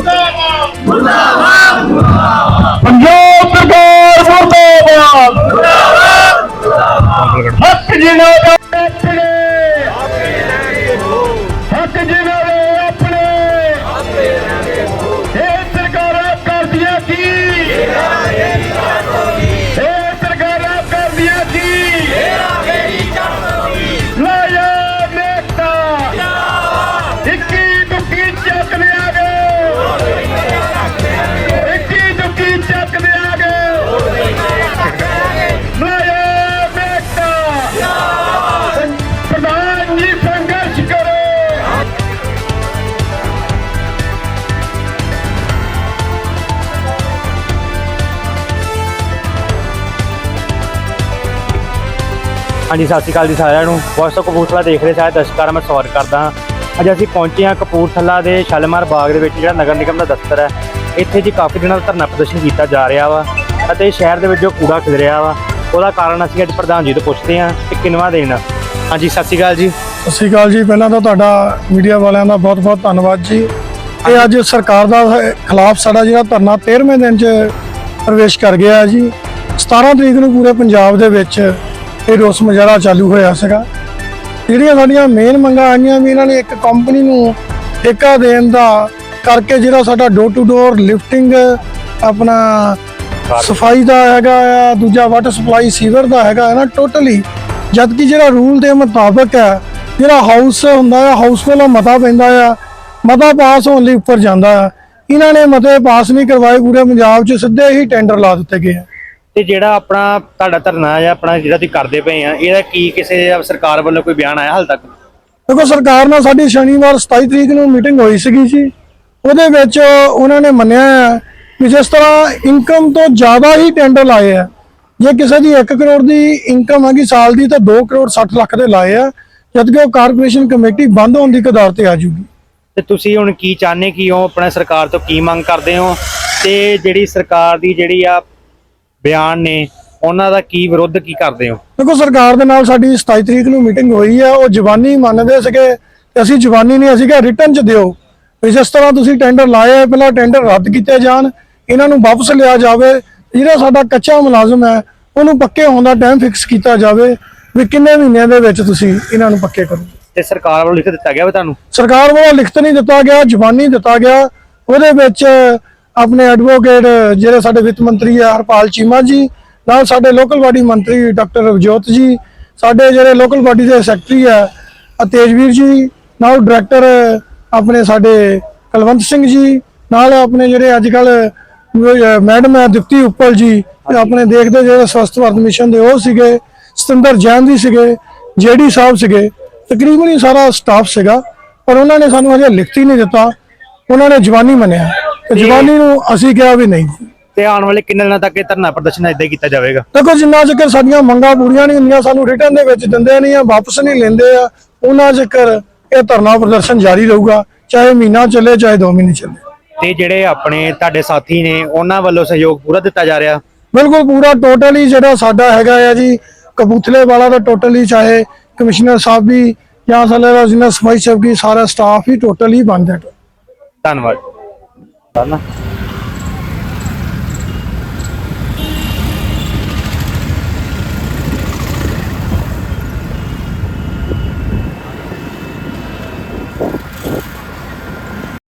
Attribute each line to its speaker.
Speaker 1: ਪੰਜਾਬ ਸਰਕਾਰ ਮੁਰਦਾਬਾਦ। ਹੱਕ ਜਿਨ੍ਹਾਂ ਦਾ
Speaker 2: ਹਾਂਜੀ, ਸਤਿ ਸ਼੍ਰੀ ਅਕਾਲ ਜੀ ਸਾਰਿਆਂ ਨੂੰ। ਵੌਇਸ ਆਫ ਕਪੂਰਥਲਾ ਦੇਖ ਰਹੇ ਸਾਰੇ ਦਰਸ਼ਕਾਂ ਦਾ ਮੈਂ ਸਵਾਗਤ ਕਰਦਾ ਹਾਂ। ਅੱਜ ਅਸੀਂ ਪਹੁੰਚੇ ਹਾਂ ਕਪੂਰਥਲਾ ਦੇ ਸ਼ਾਲੀਮਾਰ ਬਾਗ ਦੇ ਵਿੱਚ, ਜਿਹੜਾ ਨਗਰ ਨਿਗਮ ਦਾ ਦਫ਼ਤਰ ਹੈ। ਇੱਥੇ ਜੀ ਕਾਫੀ ਦਿਨਾਂ ਦਾ ਧਰਨਾ ਪ੍ਰਦਰਸ਼ਨ ਕੀਤਾ ਜਾ ਰਿਹਾ ਵਾ ਅਤੇ ਸ਼ਹਿਰ ਦੇ ਵਿੱਚ ਜੋ ਕੂੜਾ ਖਿਲ ਰਿਹਾ ਵਾ, ਉਹਦਾ ਕਾਰਨ ਅਸੀਂ ਅੱਜ ਪ੍ਰਧਾਨ ਜੀ ਤੋਂ ਪੁੱਛਦੇ ਹਾਂ ਕਿ ਕਿੰਨਵਾ ਦੇਣ ਹਾਂਜੀ, ਸਤਿ ਸ਼੍ਰੀ ਅਕਾਲ ਜੀ।
Speaker 3: ਸਤਿ ਸ਼੍ਰੀ ਅਕਾਲ ਜੀ। ਪਹਿਲਾਂ ਤਾਂ ਤੁਹਾਡਾ ਮੀਡੀਆ ਵਾਲਿਆਂ ਦਾ ਬਹੁਤ-ਬਹੁਤ ਧੰਨਵਾਦ ਜੀ। ਇਹ ਅੱਜ ਸਰਕਾਰ ਦਾ ਖਿਲਾਫ ਸਾਡਾ ਜਿਹੜਾ ਧਰਨਾ 13ਵੇਂ ਦਿਨ 'ਚ ਪ੍ਰਵੇਸ਼ ਕਰ ਗਿਆ ਜੀ। 17 ਤਰੀਕ ਨੂੰ ਪੂਰੇ ਪੰਜਾਬ ਦੇ ਵਿੱਚ ਇਹ ਰੋਸ ਮੁਜ਼ਾਹਰਾ ਚਾਲੂ ਹੋਇਆ ਸੀਗਾ। ਜਿਹੜੀਆਂ ਸਾਡੀਆਂ ਮੇਨ ਮੰਗਾਂ ਆਈਆਂ ਵੀ ਇਹਨਾਂ ਨੇ ਇੱਕ ਕੰਪਨੀ ਨੂੰ ਠੇਕਾ ਦੇਣ ਦਾ ਕਰਕੇ ਜਿਹੜਾ ਸਾਡਾ ਡੋਰ ਟੂ ਡੋਰ ਲਿਫਟਿੰਗ ਆਪਣਾ ਸਫ਼ਾਈ ਦਾ ਹੈਗਾ ਆ ਦੂਜਾ ਵਾਟਰ ਸਪਲਾਈ ਸੀਵਰ ਦਾ ਹੈਗਾ ਹੈ ਨਾ ਟੋਟਲੀ ਜਦ ਕਿ ਜਿਹੜਾ ਰੂਲ ਦੇ ਮੁਤਾਬਕ ਹੈ ਜਿਹੜਾ ਹਾਊਸ ਹੁੰਦਾ ਹੈ ਹਾਊਸ ਕੋਲੋਂ ਮਤਾ ਪੈਂਦਾ ਆ ਮਤਾ ਪਾਸ ਹੋਣ ਲਈ ਉੱਪਰ ਜਾਂਦਾ ਆ। ਇਹਨਾਂ ਨੇ ਮਤੇ ਪਾਸ ਨਹੀਂ ਕਰਵਾਏ ਪੂਰੇ ਪੰਜਾਬ 'ਚ ਸਿੱਧੇ ਹੀ ਟੈਂਡਰ ਲਾ ਦਿੱਤੇ ਗਏ ਆ।
Speaker 2: ਤੇ ਜਿਹੜਾ ਆਪਣਾ ਤੁਹਾਡਾ ਧਰਨਾ ਜਾਂ ਆਪਣਾ ਜਿਹੜਾ ਤੁਸੀਂ ਕਰਦੇ ਪਏ ਆ ਇਹਦਾ ਕੀ ਕਿਸੇ ਸਰਕਾਰ ਵੱਲੋਂ ਕੋਈ ਬਿਆਨ ਆਇਆ ਹਾਲ ਤੱਕ?
Speaker 3: ਦੇਖੋ ਸਰਕਾਰ ਨਾਲ ਸਾਡੀ ਸ਼ਨੀਵਾਰ 27 ਤਰੀਕ ਨੂੰ ਮੀਟਿੰਗ ਹੋਈ ਸੀਗੀ ਜੀ। ਉਹਦੇ ਵਿੱਚ ਉਹਨਾਂ ਨੇ ਮੰਨਿਆ ਹੈ ਕਿ ਜਿਸ ਤਰ੍ਹਾਂ ਇਨਕਮ ਤੋਂ ਜ਼ਿਆਦਾ ਹੀ ਟੈਂਡਰ ਲਾਏ ਆ ਜੇ ਕਿਸੇ ਦੀ 1 ਕਰੋੜ ਦੀ ਇਨਕਮ ਹੈਗੀ ਸਾਲ ਦੀ ਤਾਂ 2 ਕਰੋੜ 60 ਲੱਖ ਦੇ ਲਾਏ ਆ। ਜਦ ਕਿ ਉਹ ਕਾਰਪੋਰੇਸ਼ਨ ਕਮੇਟੀ ਬੰਦ ਹੋਣ ਦੀ ਕਦਾਰ ਤੇ ਆ ਜੂਗੀ।
Speaker 2: ਤੇ ਤੁਸੀਂ ਹੁਣ ਕੀ ਚਾਹੁੰਦੇ ਕੀ ਹੋ ਆਪਣਾ ਸਰਕਾਰ ਤੋਂ ਕੀ ਮੰਗ ਕਰਦੇ ਹੋ? ਤੇ ਜਿਹੜੀ ਸਰਕਾਰ ਦੀ ਜਿਹੜੀ ਆ ਬਿਆਨ ਨੇ ਉਹਨਾਂ ਦਾ ਕੀ ਵਿਰੋਧ ਕੀ ਕਰਦੇ ਹੋ?
Speaker 3: ਦੇਖੋ ਸਰਕਾਰ ਦੇ ਨਾਲ ਸਾਡੀ 27 ਤਰੀਕ ਨੂੰ ਮੀਟਿੰਗ ਹੋਈ ਆ ਉਹ ਜ਼ਬਾਨੀ ਮੰਨਦੇ ਸੀਗੇ। ਅਸੀਂ ਜ਼ਬਾਨੀ ਨਹੀਂ ਅਸੀਂ ਕਿਹਾ ਰਿਟਰਨ ਚ ਦਿਓ। ਜਿਸ ਤਰ੍ਹਾਂ ਤੁਸੀਂ ਟੈਂਡਰ ਲਾਏ ਆ, ਪਹਿਲਾਂ ਟੈਂਡਰ ਰੱਦ ਕੀਤੇ ਜਾਣ ਇਹਨਾਂ ਨੂੰ ਵਾਪਸ ਲਿਆ ਜਾਵੇ। ਜਿਹੜਾ ਸਾਡਾ ਕੱਚਾ ਮੁਲਾਜ਼ਮ ਹੈ ਉਹਨੂੰ ਪੱਕੇ ਹੋਣ ਦਾ ਟਾਈਮ ਫਿਕਸ ਕੀਤਾ ਜਾਵੇ। ਵੀ ਕਿੰਨੇ ਮਹੀਨਿਆਂ ਦੇ ਵਿੱਚ ਤੁਸੀਂ ਇਹਨਾਂ ਨੂੰ ਪੱਕੇ ਕਰੋ
Speaker 2: ਤੇ ਸਰਕਾਰ ਵੱਲੋਂ ਲਿਖ ਦਿੱਤਾ ਗਿਆ ਵਾ ਤੁਹਾਨੂੰ?
Speaker 3: ਸਰਕਾਰ ਵੱਲੋਂ ਲਿਖਤ ਨਹੀਂ ਦਿੱਤਾ ਗਿਆ ਜ਼ਬਾਨੀ ਦਿੱਤਾ ਗਿਆ। ਉਹਦੇ ਵਿੱਚ ਆਪਣੇ ਐਡਵੋਕੇਟ ਜਿਹੜੇ ਸਾਡੇ ਵਿੱਤ ਮੰਤਰੀ ਆ ਹਰਪਾਲ ਚੀਮਾ ਜੀ ਨਾਲ ਸਾਡੇ ਲੋਕਲ ਬਾਡੀ ਮੰਤਰੀ ਡਾਕਟਰ ਰਵਜੋਤ ਜੀ ਸਾਡੇ ਜਿਹੜੇ ਲੋਕਲ ਬਾਡੀ ਦੇ ਸੈਕਟਰੀ ਆ ਤੇਜਵੀਰ ਜੀ ਨਾਲ ਡਾਇਰੈਕਟਰ ਆਪਣੇ ਸਾਡੇ ਕੁਲਵੰਤ ਸਿੰਘ ਜੀ ਨਾਲ ਆਪਣੇ ਜਿਹੜੇ ਅੱਜ ਕੱਲ ਮੈਡਮ ਹੈ ਦਿਪਤੀ ਉੱਪਲ ਜੀ ਆਪਣੇ ਦੇਖਦੇ ਜਿਹੜੇ ਸਵਸਥ ਭਾਰਤ ਮਿਸ਼ਨ ਦੇ ਉਹ ਸੀਗੇ ਸਤਿੰਦਰ ਜੈਨ ਜੀ ਸੀਗੇ ਜੇਡੀ ਸਾਹਿਬ ਸੀਗੇ ਤਕਰੀਬਨ ਹੀ ਸਾਰਾ ਸਟਾਫ ਸੀਗਾ ਪਰ ਉਹਨਾਂ ਨੇ ਸਾਨੂੰ ਹਜੇ ਲਿਖਤੀ ਨਹੀਂ ਦਿੱਤਾ ਉਹਨਾਂ ਨੇ ਜਵਾਨੀ ਮੰਨਿਆ। ਜਵਾਨੀ ਨੂੰ ਅਸੀਂ ਕਿਹਾ ਵੀ ਨਹੀਂ।
Speaker 2: ਤੇ ਆਉਣ ਵਾਲੇ ਕਿੰਨੇ ਦਿਨਾਂ ਤੱਕ ਇਹ ਧਰਨਾ ਪ੍ਰਦਰਸ਼ਨ ਇਦਾਂ ਕੀਤਾ ਜਾਵੇਗਾ?
Speaker 3: ਦੇਖੋ ਜਿੰਨਾ ਚਿਰ ਸਾਡੀਆਂ ਮੰਗਾਂ ਪੂਰੀਆਂ ਨਹੀਂ ਹੁੰਦੀਆਂ ਸਾਨੂੰ ਰਿਟਰਨ ਦੇ ਵਿੱਚ ਦਿੰਦੇ ਨਹੀਂ ਆ ਵਾਪਸ ਨਹੀਂ ਲੈਂਦੇ ਆ ਉਹਨਾਂ ਚਿਰ ਇਹ ਧਰਨਾ ਪ੍ਰਦਰਸ਼ਨ ਜਾਰੀ ਰਹੂਗਾ ਚਾਹੇ ਮਹੀਨਾ ਚੱਲੇ ਚਾਹੇ 2 ਮਹੀਨੇ ਚੱਲੇ।
Speaker 2: ਤੇ ਜਿਹੜੇ ਆਪਣੇ ਤੁਹਾਡੇ ਸਾਥੀ ਨੇ ਉਹਨਾਂ ਵੱਲੋਂ ਸਹਿਯੋਗ ਪੂਰਾ ਦਿੱਤਾ ਜਾ ਰਿਹਾ?
Speaker 3: ਬਿਲਕੁਲ ਪੂਰਾ ਟੋਟਲੀ ਜਿਹੜਾ ਸਾਡਾ ਹੈਗਾ ਆ ਜੀ ਕਬੂਤਲੇ ਵਾਲਾ ਦਾ ਟੋਟਲੀ ਚਾਹੇ ਕਮਿਸ਼ਨਰ ਸਾਹਿਬ ਵੀ ਜਾਂ ਸਾਡਾ ਰਜਨਾ ਸਫ਼ਾਈ ਸੇਵਕੀ ਸਾਰਾ ਸਟਾਫ ਹੀ ਟੋਟਲੀ ਬੰਦ ਹੈ।
Speaker 2: ਧੰਨਵਾਦ। 完了。